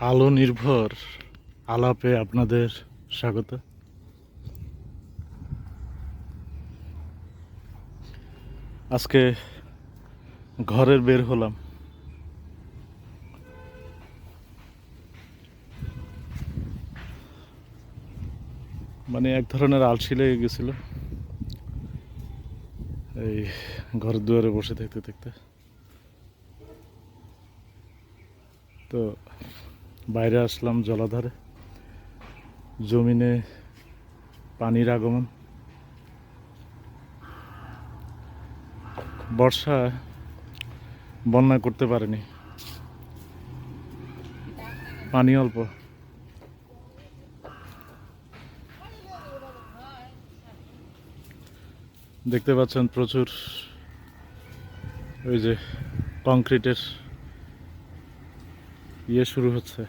আলো নির্ভর আলাপে আপনাদের স্বাগত। আজকে ঘরের বের হলাম। মানে এক ধরনের আলসি লেগে গেছিল। এই ঘরের দুয়ারে বসে থাকতে থাকতে। তো বাইরে আসলাম জলাধারে। জমিনে পানির আগমন। বর্ষা বন্যা করতে পারেনি। পানি অল্প। দেখতে পাচ্ছেন প্রচুর ওই যে কংক্রিটের ইয়ে শুরু হচ্ছে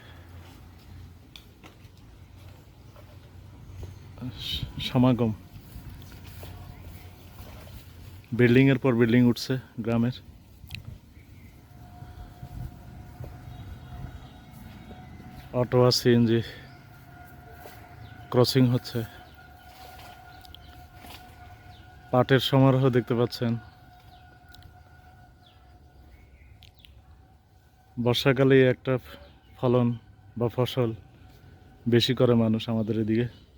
স- সমাগম। বিল্ডিং এর পর বিল্ডিং উঠছে গ্রামের। অটো আর সিএনজি ক্রসিং হচ্ছে। পাটের সমারোহ দেখতে পাচ্ছেন। বর্ষাকালে একটা ফলন বা ফসল বেশি করে মানুষ আমাদের এদিকে।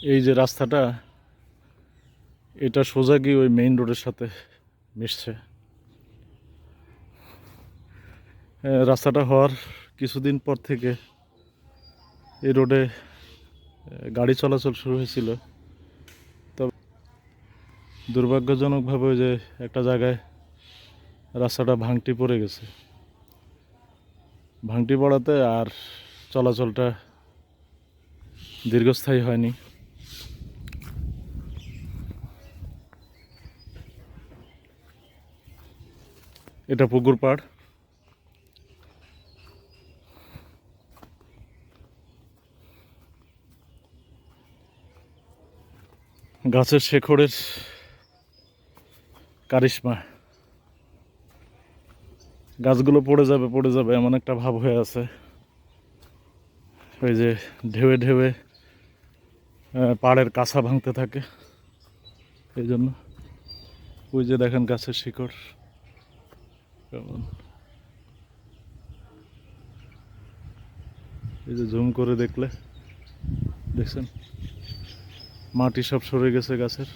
এই যে রাস্তাটা, এটা সোজা গিয়ে ওই মেইন রোডের সাথে মিশছে। রাস্তাটা হওয়ার কিছুদিন পর থেকে এই রোডে গাড়ি চলাচল শুরু হয়েছিল। তবে দুর্ভাগ্যজনকভাবে ওই যে একটা জায়গায় রাস্তাটা ভাঙটি পড়ে গেছে। ভাঙটি পড়াতে আর চলাচলটা দীর্ঘস্থায়ী হয়নি। এটা পুকুর পাড়। গাছের শেখরের কারিশমা। গাছগুলো পড়ে যাবে পড়ে যাবে, এমন একটা ভাব হয়ে আছে। ওই যে ঢেউয়ে ঢেউয়ে পাড়ের কাছা ভাঙতে থাকে। এই জন্য ওই যে দেখেন গাছের শিকড়। এই যে জুম করে দেখলে, দেখছেন? মাটি সব সরে গেছে গাছের।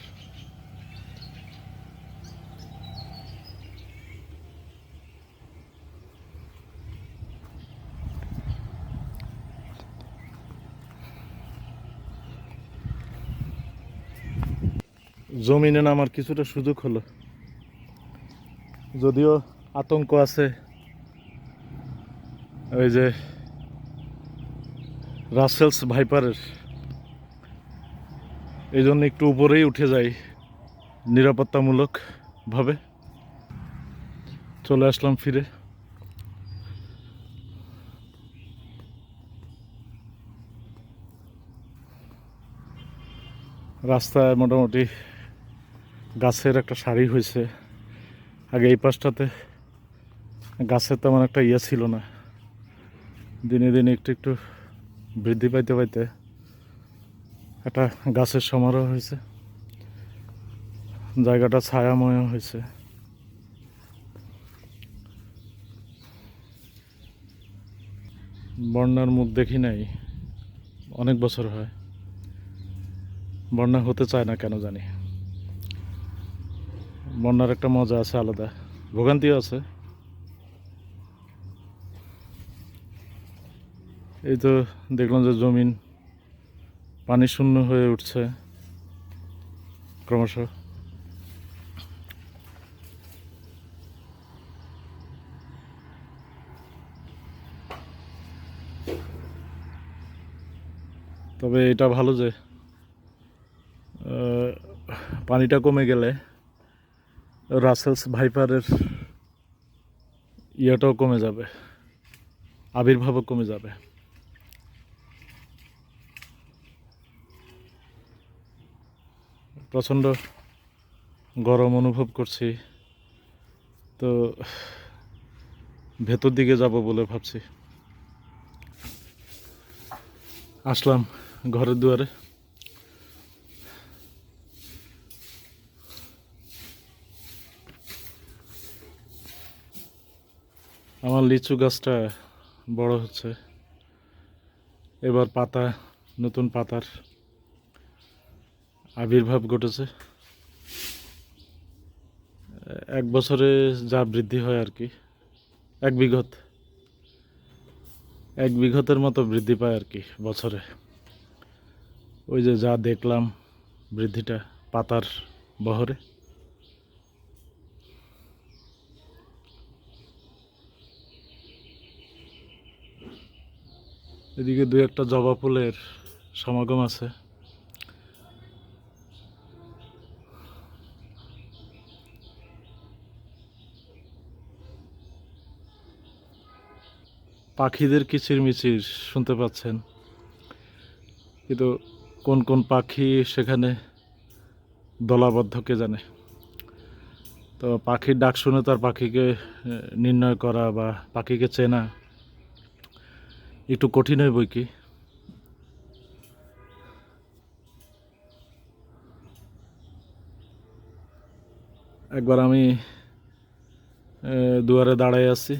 জমিনে নামার কিছুটা সুযোগ হলো। যদিও আতঙ্ক আছে। ওই যে রাসেলস ভাইপারের। এই জন্য একটু উপরেই উঠে যাই নিরাপত্তামূলক ভাবে। চলে আসলাম ফিরে। রাস্তায় মোটামুটি গাছের একটা সারি হয়েছে আগে এই পাশটাতে। গাছের তেমন একটা ইয়ে ছিল না। দিনে দিনে একটু একটু বৃদ্ধি পাইতে পাইতে একটা গাছের সমারোহ হয়েছে। জায়গাটা ছায়াময় হয়েছে। বন্যার মুখ দেখি নাই। অনেক বছর হয়। বন্যা হতে চায় না কেন জানি। বন্যার একটা মজা আছে আলাদা। ভোগান্তিও আছে। এই তো দেখলাম যে জমিন পানি শূন্য হয়ে উঠছে ক্রমশ। তবে এটা ভালো যে পানিটা কমে গেলে রাসেলস ভাইপারের ইয়েটাও কমে যাবে, আবির্ভাবও কমে যাবে। প্রচণ্ড গরম অনুভব করছি। তো ভেতর দিকে যাব বলে ভাবছি। আসলাম ঘরের দুয়ারে। আমার লিচু গাছটা বড় হচ্ছে। এবার পাতা, নতুন পাতার আবির্ভাব ঘটেছে। এক বছরে যা বৃদ্ধি হয় আর কি, এক বিঘত, এক বিঘতের মতো বৃদ্ধি পায় আর কি বছরে। ওই যে যা দেখলাম বৃদ্ধিটা পাতার বহরে। এদিকে দু একটা জবা ফুলের সমাগম আছে। পাখিদের কিচিরমিচির শুনতে পাচ্ছেন। কিন্তু কোন কোন পাখি সেখানে দলাবদ্ধ কে জানে? তো পাখির ডাক শুনে তার পাখিকে নির্ণয় করা বা পাখিকে চেনা একটু কঠিন হয় বই কি? একবার আমি দুয়ারে দাঁড়ায় আছি।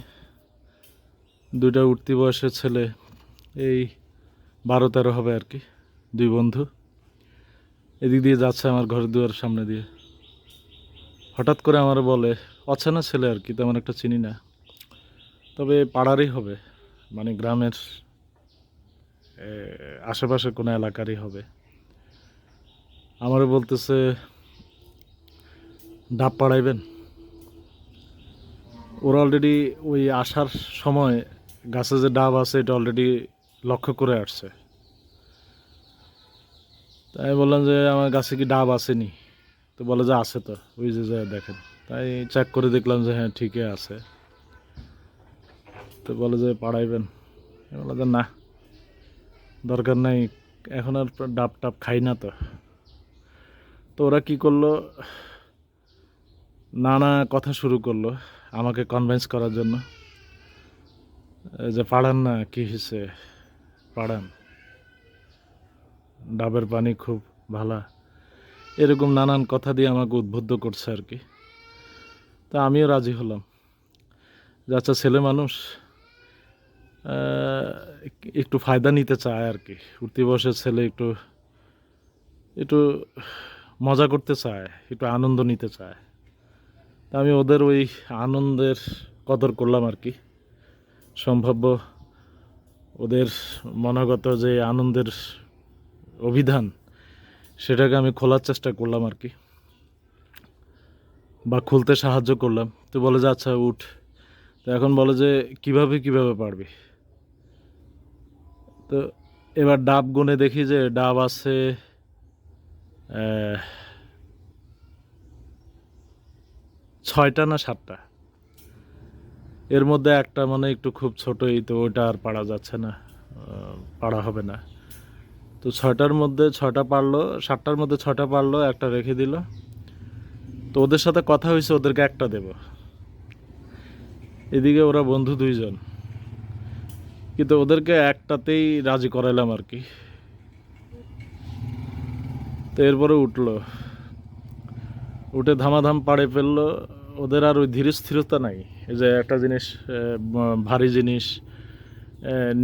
দুইটা উঠতি বয়সের ছেলে, এই বারো তেরো হবে আর কি, দুই বন্ধু। এদিক দিয়ে যাচ্ছে আমার ঘর দুয়ার সামনে দিয়ে। হঠাৎ করে আমার বলে, অচেনা ছেলে আর কি, তেমন একটা চিনি না। তবে পাড়ারই হবে মানে গ্রামের আশেপাশে কোনো এলাকারই হবে। আমারও বলতেছে, ডাব পাড়াইবেন। ওরা অলরেডি ওই আসার সময় গাছে যে ডাব আছে, এটা অলরেডি লক্ষ্য করে আসছে। তাই বললাম যে, আমার গাছে কি ডাব আসেনি? তো বলে যে, আছে তো। ওই যে যে দেখেন। তাই চেক করে দেখলাম যে হ্যাঁ ঠিকই আছে। তো বলে যে, পাড়াইবেন? বললাম যে, না, দরকার নাই। এখন আর ডাব টাব খাই না তো। তো ওরা কি করল? নানা কথা শুরু করল আমাকে কনভিন্স করার জন্য। যে পাড়ান না, কি হয়েছে পাড়ান ডাবের পানি খুব ভালা। এরকম নানান কথা দিয়ে আমাকে উদ্বুদ্ধ করছে আর কি। তা আমিও রাজি হলাম। যে আচ্ছা ছেলে মানুষ একটু ফায়দা নিতে চায় আর কি। উঠতি বয়সের ছেলে একটু একটু মজা করতে চায়, একটু আনন্দ নিতে চায়। তা আমি ওদের ওই আনন্দের কদর করলাম আর কি। সম্ভাব্য ওদের মনাগত যে আনন্দের অভিধান, সেটাকে আমি খোলার চেষ্টা করলাম আর কি। বা খুলতে সাহায্য করলাম। তো বলে যে আচ্ছা উঠ। তো এখন বলে যে, কীভাবে কীভাবে পারবি? তো এবার ডাব গুনে দেখি যে, ডাব আছে ছয়টা না সাতটা? এর মধ্যে একটা মানে একটু খুব ছোটই, তো ওইটা আর পারা যাচ্ছে না পারা হবে না। তো ছয়টার মধ্যে ছটা পারল, সাতটার মধ্যে ছটা পারল, একটা রেখে দিল। তো ওদের সাথে কথা হয়েছে, ওদেরকে একটা দেব। এদিকে ওরা বন্ধু দুইজন। কিন্তু ওদেরকে একটাতেই রাজি করাইলাম আর কি। তো এরপরে উঠল। উঠে ধামাধাম পাড়ে ফেলল। ওদের আর ওই ধীর স্থিরতা নাই। এই যে একটা জিনিস ভারী জিনিস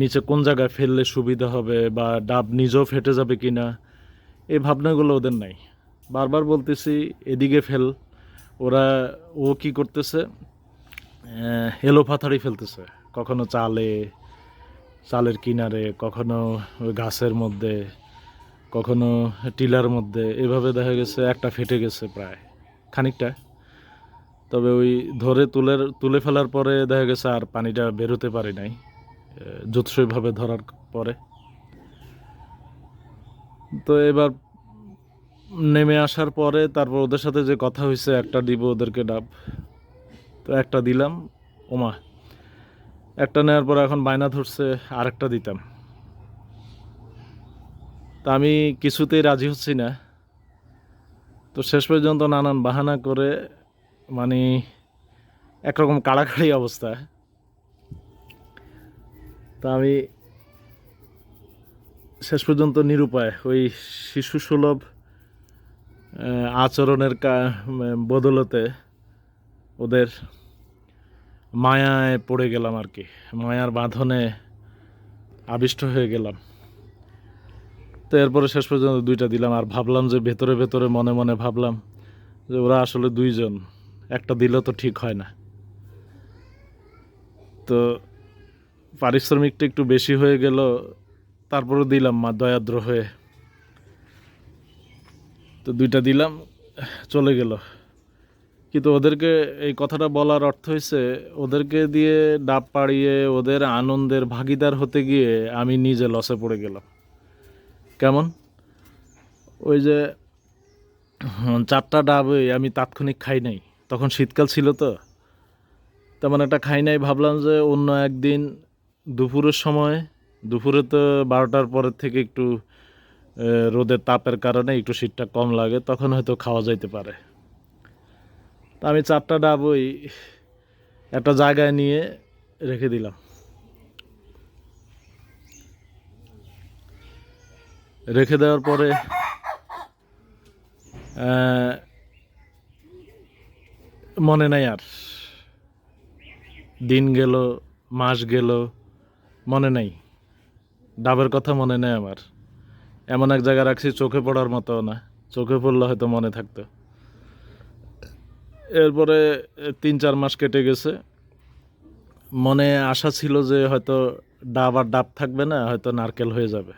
নিচে কোন জায়গায় ফেললে সুবিধা হবে বা ডাব নিজেও ফেটে যাবে কি না এই ভাবনাগুলো ওদের নাই। বারবার বলতেছি, এদিকে ফেল। ওরা, ও কি করতেছে? এলো পাথারি ফেলতেছে। কখনো চালে, চালের কিনারে, কখনো গাছের মধ্যে, কখনো টিলার মধ্যে। এভাবে দেখা গেছে, একটা ফেটে গেছে প্রায়। খানিকটা। তবে ওই ধরে তুলে তুলে ফেলার পরে দেখা গেছে আর পানিটা বেরোতে পারে নাই জুৎসইভাবে ধরার পরে। তো এবার নেমে আসার পরে তারপর ওদের সাথে যে কথা হয়েছে, একটা দিব ওদেরকে ডাব, তো একটা দিলাম, ওমা, একটা নেওয়ার পর এখন বায়না ধরছে, আরেকটা দিতাম। তা আমি কিছুতেই রাজি হচ্ছি না। তো শেষ পর্যন্ত নানান বাহানা করে মানে একরকম কাড়াকাড়ি অবস্থা। তা আমি শেষ পর্যন্ত নিরুপায়, ওই শিশু সুলভ আচরণের বদলতে ওদের মায়ায় পড়ে গেলাম আর কি। মায়ার বাঁধনে আবিষ্ট হয়ে গেলাম। তো এরপরে শেষ পর্যন্ত দুইটা দিলাম, আর ভাবলাম যে ভেতরে ভেতরে মনে মনে ভাবলাম যে ওরা আসলে দুইজন। একটা দিলে তো ঠিক হয় না। তো পারিশ্রমিকটা একটু বেশি হয়ে গেল তারপরে দিলাম মা, দয়াদ্র হয়ে। তো দুইটা দিলাম, চলে গেল। কিন্তু ওদেরকে এই কথাটা বলার অর্থ হয়েছে ওদেরকে দিয়ে ডাব পাড়িয়ে ওদের আনন্দের ভাগিদার হতে গিয়ে আমি নিজে লসে পড়ে গেলাম। কেমন? ওই যে, চারটা ডাবই আমি তাৎক্ষণিক খাই নাই। তখন শীতকাল ছিল তো। তেমন একটা খাই নাই, ভাবলাম যে অন্য একদিন দুপুরের সময়, দুপুরে তো বারোটার পরের থেকে একটু রোদের তাপের কারণে একটু শীতটা কম লাগে, তখন হয়তো খাওয়া যাইতে পারে। তা আমি চারটা ডাব ওই একটা জায়গায় নিয়ে রেখে দিলাম। রেখে দেওয়ার পরে মনে নাই আর। দিন গেল, মাস গেল, মনে নাই। ডাবের কথা মনে নেই আমার। এমন এক জায়গায় রাখছি, চোখে পড়ার মতো না। চোখে পড়লে হয়তো মনে থাকতো। এরপরে তিন চার মাস কেটে গেছে। মনে আশা ছিল যে হয়তো ডাব আর ডাব থাকবে না, হয়তো নারকেল হয়ে যাবে।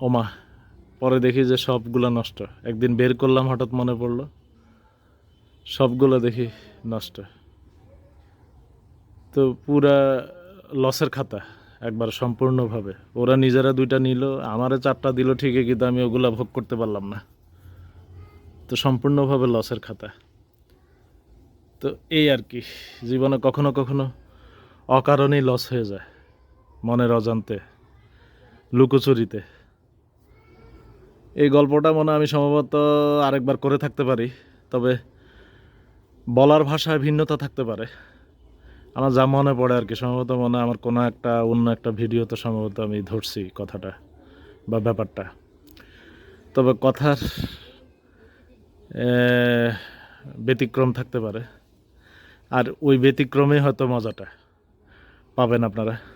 ওমা। পরে দেখি যে সবগুলো নষ্ট। একদিন বের করলাম, হঠাৎ মনে পড়ল, সবগুলো দেখি নষ্ট। তো পুরা লসের খাতা একবার সম্পূর্ণভাবে। ওরা নিজেরা দুইটা নিল, আমারে চারটা দিল ঠিকই, কিন্তু আমি ওগুলা ভোগ করতে পারলাম না। তো সম্পূর্ণভাবে লসের খাতা। তো এই আর কি, জীবনে কখনো কখনো অকারণেই লস হয়ে যায়, মনের অজান্তে, লুকোচুরিতে। এই গল্পটা মনে আমি সম্ভবত আরেকবার করে থাকতে পারি, তবে বলার ভাষায় ভিন্নতা থাকতে পারে। আমার যা মনে পড়ে আর কি, সম্ভবত মনে আমার কোনো একটা, অন্য একটা ভিডিওতে সম্ভবত আমি ধরছি কথাটা বা ব্যাপারটা। তবে কথার ব্যতিক্রম থাকতে পারে। আর ওই ব্যতিক্রমে হয়তো মজাটা। পাবেন আপনারা।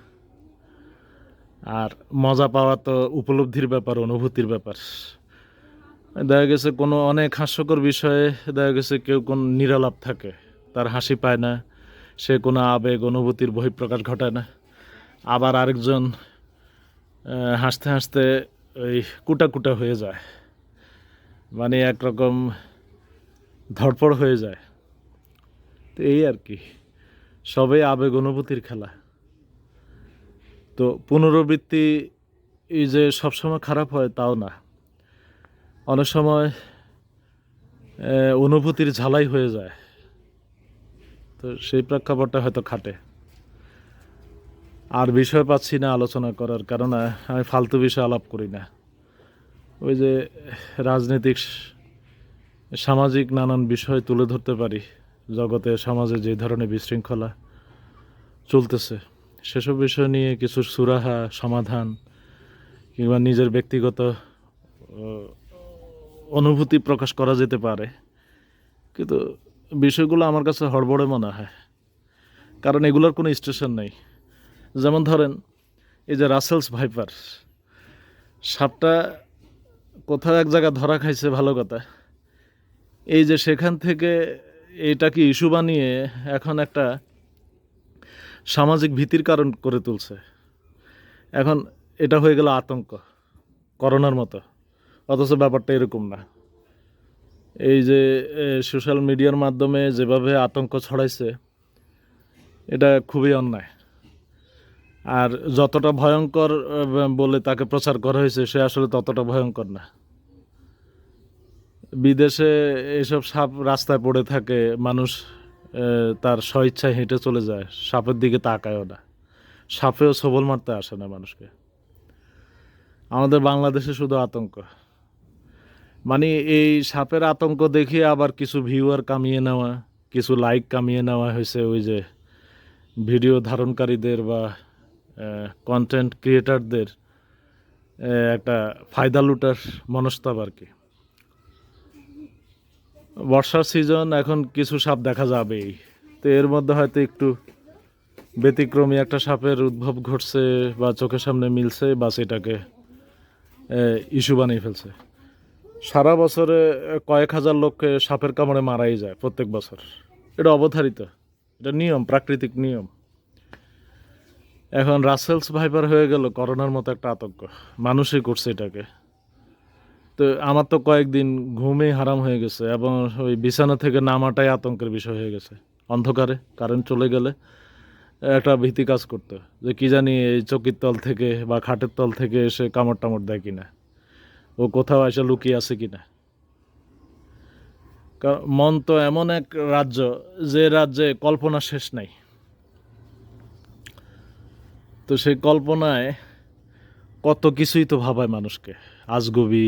আর মজা পাওয়া তো উপলব্ধির ব্যাপার, অনুভূতির ব্যাপার। দেখা গেছে কোনো অনেক হাস্যকর বিষয়ে দেখা গেছে কেউ কোন নিরালাপ থাকে, তার হাসি পায় না, সে কোনো আবেগ, অনুভূতির বহিঃপ্রকাশ ঘটায় না। আবার আরেকজন হাসতে হাসতে ওই কুটা কুটা হয়ে যায় মানে একরকম ধড়পড় হয়ে যায়। তো এই আর কি, সবই আবেগ, অনুভূতির খেলা। তো পুনরাবৃত্তি এই যে সবসময় খারাপ হয়, তাও না। অনেক সময় অনুভূতির ঝালাই হয়ে যায়। তো সেই প্রেক্ষাপটটা হয়তো খাটে। আর বিষয় পাচ্ছি না আলোচনা করার কারণে আমি ফালতু বিষয় আলাপ করি না। ওই যে রাজনৈতিক সামাজিক নানান বিষয় তুলে ধরতে পারি। জগতে, সমাজে যে ধরনের বিশৃঙ্খলা চলতেছে। সেসব বিষয় নিয়ে কিছু সুরাহা, সমাধান কিংবা নিজের ব্যক্তিগত অনুভূতি প্রকাশ করা যেতে পারে। কিন্তু বিষয়গুলো আমার কাছে হড়বড়ে মনে হয়। কারণ এগুলোর কোনো স্টেশন নেই। যেমন ধরেন, এই যে রাসেলস ভাইপার, সাপটা কোথাও এক জায়গায় ধরা খাইছে, ভালো কথা। এই যে সেখান থেকে এইটাকে ইস্যু বানিয়ে এখন একটা সামাজিক ভীতির কারণ করে তুলছে। এখন এটা হয়ে গেল আতঙ্ক, করোনার মতো। অথচ ব্যাপারটা এরকম না। এই যে সোশ্যাল মিডিয়ার মাধ্যমে যেভাবে আতঙ্ক ছড়াইছে, এটা খুবই অন্যায়। আর যতটা ভয়ঙ্কর বলে তাকে প্রচার করা হয়েছে, সে আসলে ততটা ভয়ঙ্কর না। বিদেশে এসব সাপ রাস্তায় পড়ে থাকে মানুষ। তার স্বইচ্ছায় হেঁটে চলে যায়, সাপের দিকে তাকায়ও না। সাপেও সবল মারতে আসে না মানুষকে। আমাদের বাংলাদেশে শুধু আতঙ্ক। মানে এই সাপের আতঙ্ক দেখে আবার কিছু ভিউয়ার কামিয়ে নেওয়া, কিছু লাইক কামিয়ে নেওয়া হয়েছে ওই যে ভিডিও ধারণকারীদের বা কন্টেন্ট ক্রিয়েটারদের একটা ফায়দা লুটার মনস্তাব আর কি। বর্ষার সিজন এখন কিছু সাপ দেখা যাবেই। তো এর মধ্যে হয়তো একটু ব্যতিক্রমী একটা সাপের উদ্ভব ঘটছে বা চোখের সামনে মিলছে বা সেটাকে ইস্যু বানিয়ে ফেলছে। সারা বছরে কয়েক হাজার লোককে সাপের কামড়ে মারাই যায় প্রত্যেক বছর। এটা অবধারিত, এটা নিয়ম, প্রাকৃতিক নিয়ম। এখন রাসেলস ভাইপার হয়ে গেল, করোনার মতো একটা আতঙ্ক। মানুষই করছে এটাকে। তো আমার তো কয়েকদিন ঘুমে হারাম হয়ে গেছে এবং ওই বিছানা থেকে নামাটাই আতঙ্কের বিষয় হয়ে গেছে। অন্ধকারে কারেন্ট চলে গেলে একটা ভীতি কাজ করতো যে কি জানি এই চকির তল থেকে বা খাটের তল থেকে এসে কামড় টামড় দেয় কিনা। ও কোথাও এসে লুকিয়ে আছে কিনা। কারণ মন তো এমন এক রাজ্য যে রাজ্যে কল্পনা শেষ নাই। তো সেই কল্পনায় কত কিছুই তো ভাবায় মানুষকে। আজগবি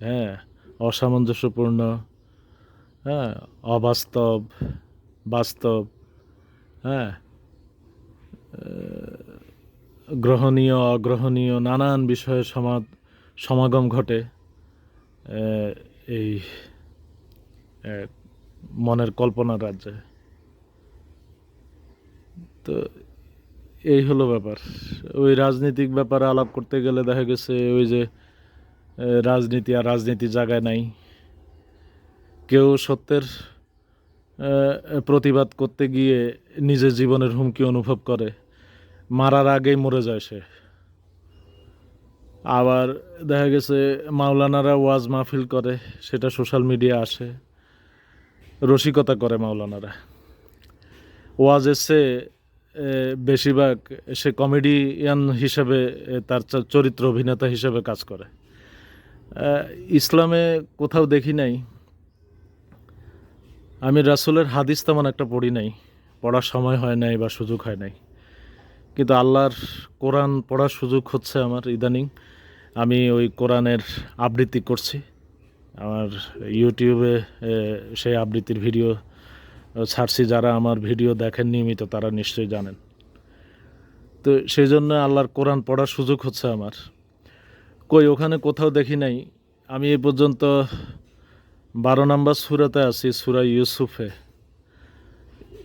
হ্যাঁ অসামঞ্জস্যপূর্ণ হ্যাঁ অবাস্তব, বাস্তব হ্যাঁ গ্রহণীয়, অগ্রহণীয় নানান বিষয়ে সমা, সমাগম ঘটে। এই মনের কল্পনার রাজ্যে। তো এই হলো ব্যাপার। ওই রাজনৈতিক ব্যাপারে আলাপ করতে গেলে দেখা গেছে ওই যে রাজনীতি আর রাজনীতি জায়গায় নাই। কেউ সত্যের প্রতিবাদ করতে গিয়ে নিজের জীবনের হুমকি অনুভব করে। মারার আগেই মরে যায় সে। আবার দেখা গেছে মাওলানারা ওয়াজ মাহফিল করে, সেটা সোশ্যাল মিডিয়া আসে। রসিকতা করে মাওলানারা। ওয়াজ এসে বেশিরভাগ সে কমেডিয়ান হিসেবে তার চরিত্র অভিনেতা হিসেবে কাজ করে। ইসলামে কোথাও দেখি নাই। আমি রাসূলের হাদিস তেমন একটা পড়ি নাই। পড়ার সময় হয় নাই বা সুযোগ হয় নাই। কিন্তু আল্লাহর কোরআন পড়ার সুযোগ হচ্ছে আমার ইদানিং। আমি ওই কোরআনের আবৃত্তি করছি। আমার ইউটিউবে সেই আবৃত্তির ভিডিও ছাড়ছি। যারা আমার ভিডিও দেখেন নিয়মিত, তারা নিশ্চয়ই জানেন। তো সেই জন্য আল্লাহর কোরআন পড়ার সুযোগ হচ্ছে আমার। কই, ওখানে কোথাও দেখি নাই। আমি এ পর্যন্ত বারো নম্বর সুরাতে আছি, সুরা ইউসুফে।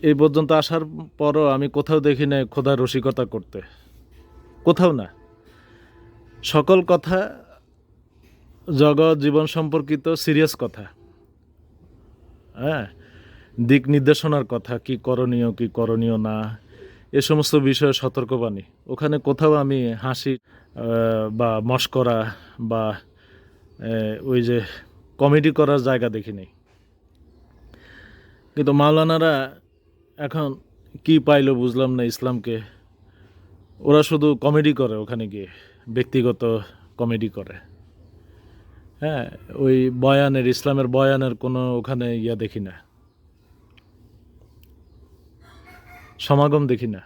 এই পর্যন্ত আসার পরও আমি কোথাও দেখি নাই খোদা রসিকতা করতে। কোথাও না। সকল কথা জগৎ, জীবন সম্পর্কিত সিরিয়াস কথা। হ্যাঁ দিক নির্দেশনার কথা, কি করণীয় কি করণীয় না। এ সমস্ত বিষয়ে সতর্কবাণী। ওখানে কোথাও আমি হাসি বা মস্করা বা ওই যে কমেডি করার জায়গা দেখি নাই কিন্তু মাওলানারা এখন কি পাইলো বুঝলাম না ইসলামকে। ওরা শুধু কমেডি করে ওখানে গিয়ে, ব্যক্তিগত কমেডি করে। হ্যাঁ ওই বয়ানের, ইসলামের বয়ানের কোনো ওখানে ইয়া দেখি না। সমাগম দেখি না।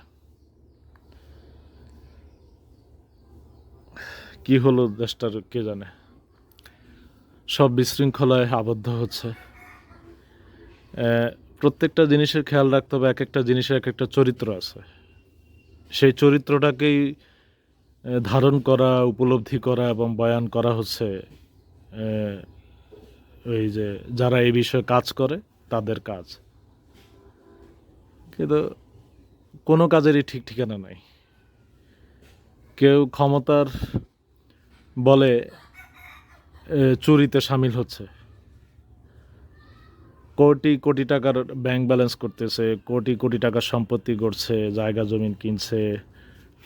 কি হলো দেশটার কে জানে? সব বিশৃঙ্খলায় আবদ্ধ হচ্ছে। প্রত্যেকটা জিনিসের খেয়াল রাখতে হবে এক একটা জিনিসের এক একটা চরিত্র আছে। সেই চরিত্রটাকেই ধারণ করা, উপলব্ধি করা এবং বয়ান করা হচ্ছে ওই যে যারা এই বিষয়ে কাজ করে, তাদের কাজ। কিন্তু কোনো কাজেরই ঠিক ঠিকানা নাই। কেউ ক্ষমতার বলে চুরিতে সামিল হচ্ছে। কোটি কোটি টাকার ব্যাংক ব্যালেন্স করতেছে, কোটি কোটি টাকার সম্পত্তি গড়ছে, জায়গা, জমিন কিনছে,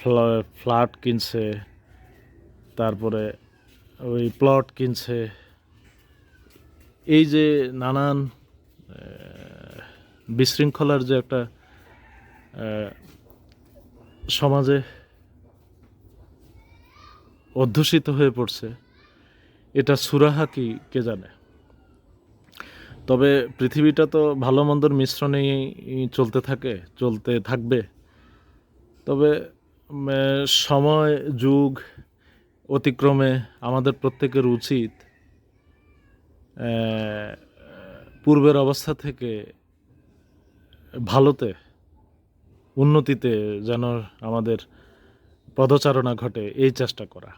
ফ্লা- ফ্ল্যাট কিনছে, তারপরে ওই প্লট কিনছে। এই যে নানান বিশৃঙ্খলার যে একটা সমাজে অধ্যুষিত হয়ে পড়ছে, এটা সুরাহা কি, কে জানে? তবে পৃথিবীটা তো ভালো মন্দর মিশ্রণেই চলতে থাকে, চলতে থাকবে। তবে সময়, যুগ, অতিক্রমে আমাদের প্রত্যেকের উচিত পূর্বের অবস্থা থেকে ভালোতে উন্নতিতে যেন আমাদের পদচারণা ঘটে, এই চেষ্টা করা।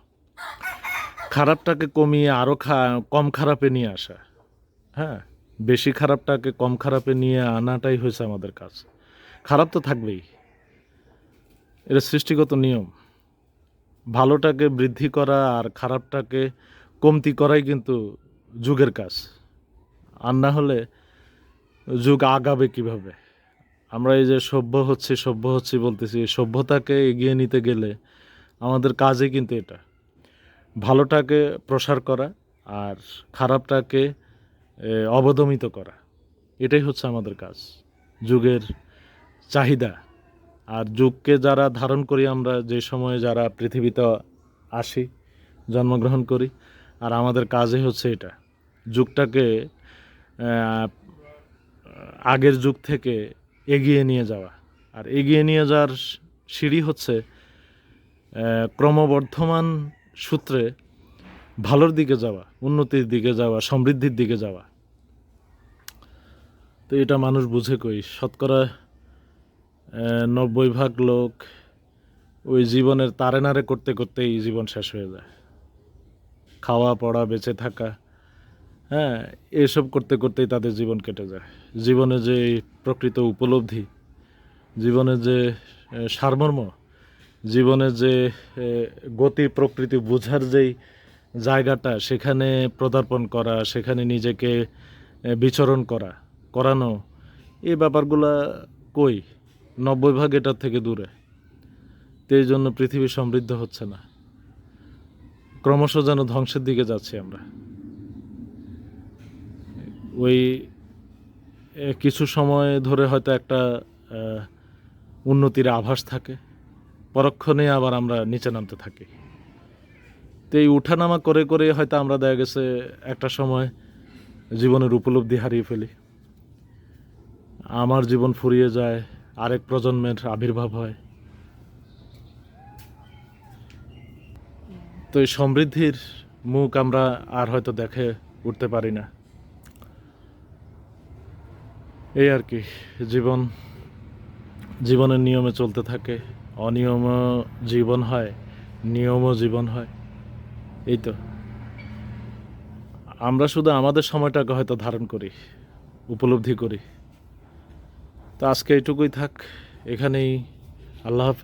খারাপটাকে কমিয়ে আরও খা, কম খারাপে নিয়ে আসা। হ্যাঁ বেশি খারাপটাকে কম খারাপে নিয়ে আনাটাই হয়েছে আমাদের কাজ। খারাপ তো থাকবেই। এটা সৃষ্টিগত নিয়ম। ভালোটাকে বৃদ্ধি করা আর খারাপটাকে কমতি করাই কিন্তু যুগের কাজ। আর না হলে যুগ আগাবে কীভাবে? আমরা এই যে সভ্য হচ্ছি সভ্য হচ্ছি বলতেছি সভ্যতাকে এগিয়ে নিতে গেলে আমাদের কাজে কিন্তু এটা। ভালোটাকে প্রসার করা আর খারাপটাকে অবদমিত করা। এটাই হচ্ছে আমাদের কাজ। যুগের চাহিদা। আর যুগকে যারা ধারণ করি আমরা, যে সময়ে যারা পৃথিবীতে আসি, জন্মগ্রহণ করি, আর আমাদের কাজে হচ্ছে এটা। যুগটাকে আগের যুগ থেকে এগিয়ে নিয়ে যাওয়া। আর এগিয়ে নিয়ে যাওয়ার সিঁড়ি হচ্ছে ক্রমবর্ধমান সূত্রে ভালোর দিকে যাওয়া, উন্নতির দিকে যাওয়া, সমৃদ্ধির দিকে যাওয়া। তো এটা মানুষ বুঝে কই, শতকরা নব্বই ভাগ লোক ওই জীবনের তারে নারে করতে করতেই জীবন শেষ হয়ে যায়। খাওয়া, পড়া, বেঁচে থাকা হ্যাঁ এসব করতে করতেই তাদের জীবন কেটে যায়। জীবনে যে প্রকৃত উপলব্ধি, জীবনে যে সারমর্ম, জীবনে যে গতি প্রকৃতি বোঝার যেই জায়গাটা, সেখানে পদার্পণ করা, সেখানে নিজেকে বিচরণ করা, করানো, এই ব্যাপারগুলা কই? নব্বই ভাগ এটার থেকে দূরে। তো এই জন্য পৃথিবী সমৃদ্ধ হচ্ছে না। ক্রমশ যেন ধ্বংসের দিকে যাচ্ছি আমরা। ওই কিছু সময় ধরে হয়তো একটা উন্নতির আভাস থাকে। পরক্ষণে আবার আমরা নিচে নামতে থাকি। তো এই উঠানামা করে করে হয়তো আমরা দেখা গেছে একটা সময় জীবনের উপলব্ধি হারিয়ে ফেলি। আমার জীবন ফুরিয়ে যায়, আরেক প্রজন্মের আবির্ভাব হয়। তো এই সমৃদ্ধির মুখ আমরা আর হয়তো দেখে উঠতে পারি না। এই আর কি, জীবন, জীবনের নিয়মে চলতে থাকে অনিয়ম জীবন হয়, নিয়মও জীবন হয়, এই তো। আমরা শুধু আমাদের সময়টাকে হয়তো ধারণ করি, উপলব্ধি করি। তো আজকে এটুকুই থাক, এখানেই আল্লাহ হাফেজ।